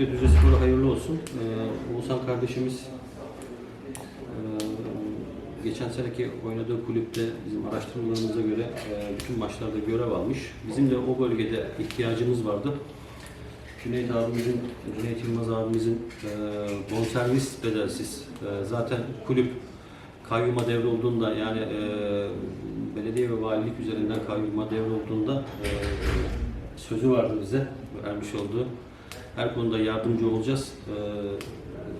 Öncelikle Düzce Spor'a hayırlı olsun. Ee, Oğuzhan kardeşimiz e, geçen seneki oynadığı kulüpte bizim araştırmalarımıza göre e, bütün maçlarda görev almış. Bizim de o bölgede ihtiyacımız vardı. Cüneyt abimizin, Cüneyt Yılmaz abimizin e, bonservis bedelsiz. E, zaten kulüp kayyuma devrolduğunda yani e, belediye ve valilik üzerinden kayyuma devrolduğunda e, sözü vardı bize vermiş olduğu. Her konuda yardımcı olacağız. E,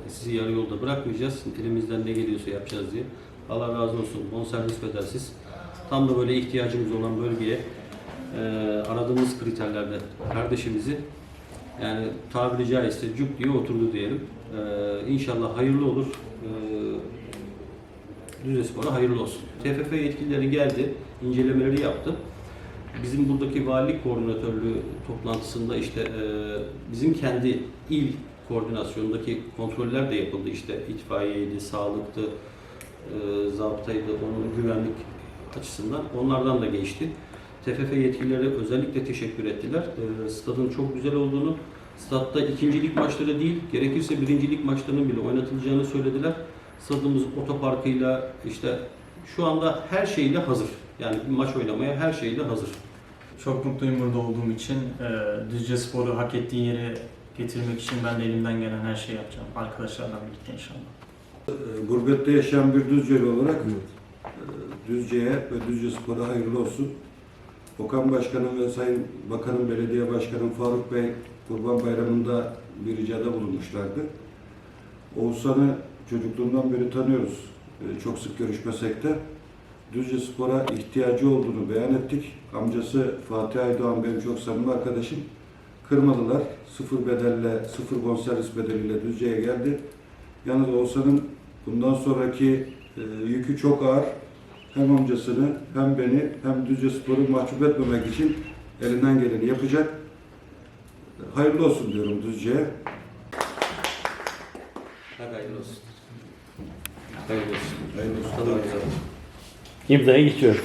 sizi yarı yolda bırakmayacağız. Elimizden ne geliyorsa yapacağız diye. Allah razı olsun. Bonservis bedelsiz. Tam da böyle ihtiyacımız olan bölgeye e, aradığımız kriterlerde kardeşimizi yani tabiri caizse cuk diye oturdu diyelim. Ee, inşallah hayırlı olur. Ee, Düzce hayırlı olsun. TFF yetkilileri geldi, incelemeleri yaptı. Bizim buradaki valilik koordinatörlüğü toplantısında işte e, bizim kendi il koordinasyonundaki kontroller de yapıldı. İşte itfaiyeydi, sağlıktı, e, zabıtaydı, onun güvenlik açısından. Onlardan da geçti. TFF yetkilileri özellikle teşekkür ettiler. E, stadın çok güzel olduğunu, statta ikincilik maçları değil, gerekirse birincilik maçlarının bile oynatılacağını söylediler. Stadımız otoparkıyla işte şu anda her şeyle hazır. Yani maç oynamaya her şeyle hazır. Çok mutluyum burada olduğum için. Ee, Düzce Spor'u hak ettiği yere getirmek için ben de elimden gelen her şeyi yapacağım. Arkadaşlarla birlikte inşallah. E, Gurbette yaşayan bir Düzceli olarak e, Düzce'ye ve Düzce Spor'a hayırlı olsun. Okan Başkanım ve Sayın Bakanım, Belediye Başkanım Faruk Bey Kurban Bayramı'nda bir ricada bulunmuşlardı. Oğuzhan'ı çocukluğundan beri tanıyoruz. Çok sık görüşmesek de Düzce Spor'a ihtiyacı olduğunu beyan ettik. Amcası Fatih Aydoğan benim çok samimi arkadaşım. Kırmadılar. Sıfır bedelle, sıfır bonservis bedeliyle Düzce'ye geldi. Yalnız Oğuzhan'ın bundan sonraki e, yükü çok ağır. Hem amcasını hem beni hem Düzce Spor'u mahcup etmemek için elinden geleni yapacak. Hayırlı olsun diyorum Düzce'ye. Hadi hayırlı olsun. Hayırlı olsun. Hayırlı olsun. Tadına güzel. imzayı istiyoruz.